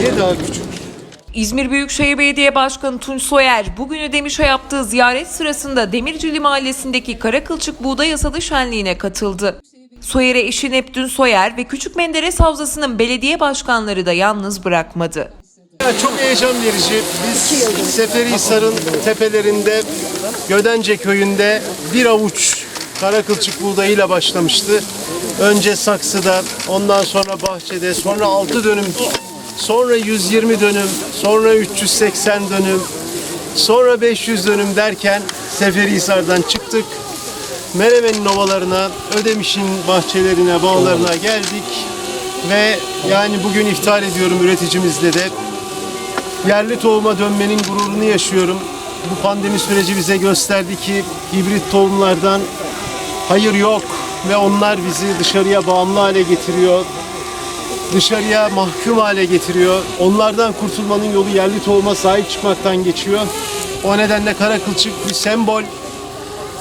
Niye daha küçük? İzmir Büyükşehir Belediye Başkanı Tunç Soyer bugün Ödemiş'e yaptığı ziyaret sırasında Demircili Mahallesi'ndeki Karakılçık Buğday Hasadı Şenliği'ne katıldı. Soyer'e eşi Neptün Soyer ve Küçük Menderes Havzası'nın belediye başkanları da yalnız bırakmadı. Ya çok heyecan verici. Biz Seferihisar'ın tepelerinde Gödence köyünde bir avuç kara kılçık buğdayıyla başlamıştı. Önce saksıda, ondan sonra bahçede, sonra 6 dönüm, sonra 120 dönüm, sonra 380 dönüm, sonra 500 dönüm derken Seferihisar'dan çıktık. Menemen'in ovalarına, Ödemiş'in bahçelerine, bağlarına geldik. Ve yani bugün iftar ediyorum üreticimizle de yerli tohuma dönmenin gururunu yaşıyorum. Bu pandemi süreci bize gösterdi ki hibrit tohumlardan hayır yok ve onlar bizi dışarıya bağımlı hale getiriyor. Dışarıya mahkum hale getiriyor. Onlardan kurtulmanın yolu yerli tohuma sahip çıkmaktan geçiyor. O nedenle kara kılçık bir sembol.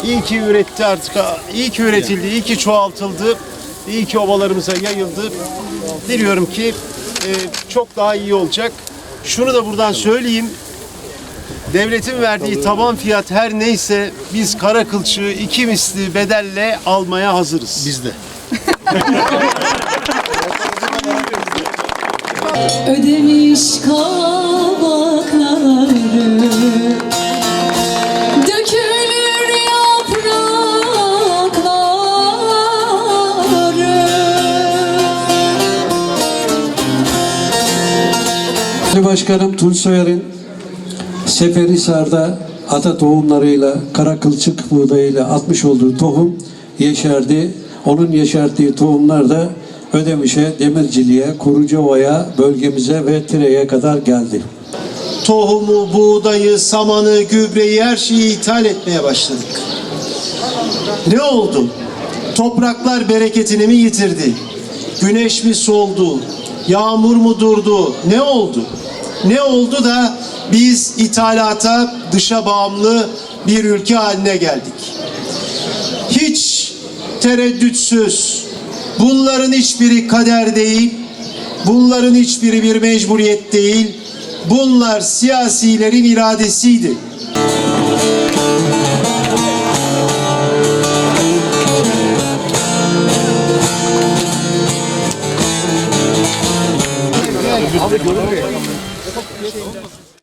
İyi ki üretti artık. iyi ki üretildi, iyi ki çoğaltıldı. iyi ki ovalarımıza yayıldı. Diliyorum ki e, çok daha iyi olacak. Şunu da buradan söyleyeyim. Devletin verdiği taban fiyat her neyse biz kara kılçığı iki misli bedelle almaya hazırız. Biz de. Ödemiş kabakları Dökülür yaprakları Başkanım Tunç Soyer'in Seferihisar'da ata tohumlarıyla, kara kılçık buğdayıyla atmış olduğu tohum yeşerdi. Onun yeşerttiği tohumlar da Ödemiş'e, Demircili'ye, Kurucova'ya, bölgemize ve Tire'ye kadar geldi. Tohumu, buğdayı, samanı, gübreyi her şeyi ithal etmeye başladık. Ne oldu? Topraklar bereketini mi yitirdi? Güneş mi soldu? Yağmur mu durdu? Ne oldu? Ne oldu da biz ithalata dışa bağımlı bir ülke haline geldik? Hiç tereddütsüz bunların hiçbiri kader değil, bunların hiçbiri bir mecburiyet değil, bunlar siyasilerin iradesiydi.